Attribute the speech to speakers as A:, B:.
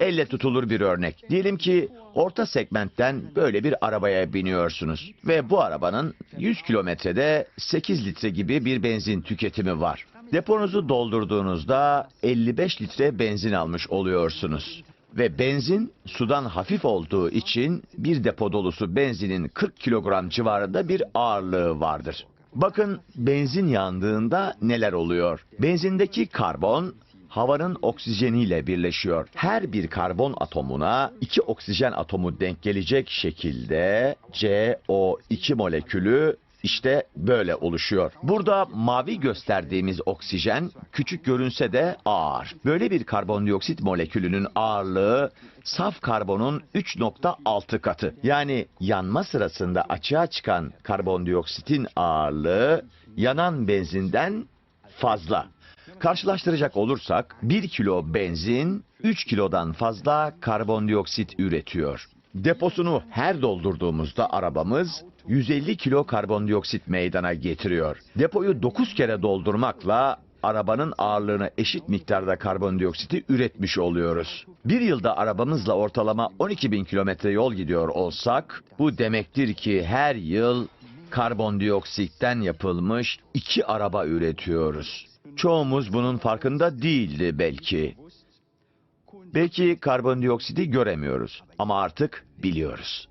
A: Elle tutulur bir örnek. Diyelim ki orta segmentten böyle bir arabaya biniyorsunuz ve bu arabanın 100 kilometrede 8 litre gibi bir benzin tüketimi var. Deponuzu doldurduğunuzda 55 litre benzin almış oluyorsunuz. Ve benzin sudan hafif olduğu için bir depo dolusu benzinin 40 kilogram civarında bir ağırlığı vardır. Bakın benzin yandığında neler oluyor? Benzindeki karbon havanın oksijeniyle birleşiyor. Her bir karbon atomuna iki oksijen atomu denk gelecek şekilde CO2 molekülü işte böyle oluşuyor. Burada mavi gösterdiğimiz oksijen küçük görünse de ağır. Böyle bir karbondioksit molekülünün ağırlığı saf karbonun 3.6 katı. Yani yanma sırasında açığa çıkan karbondioksitin ağırlığı yanan benzinden fazla. Karşılaştıracak olursak 1 kilo benzin 3 kilodan fazla karbondioksit üretiyor. Deposunu her doldurduğumuzda arabamız 150 kilo karbondioksit meydana getiriyor. Depoyu 9 kere doldurmakla arabanın ağırlığına eşit miktarda karbondioksiti üretmiş oluyoruz. Bir yılda arabamızla ortalama 12 bin kilometre yol gidiyor olsak bu demektir ki her yıl karbondioksitten yapılmış iki araba üretiyoruz. Çoğumuz bunun farkında değildi belki. Belki karbondioksiti göremiyoruz ama artık biliyoruz.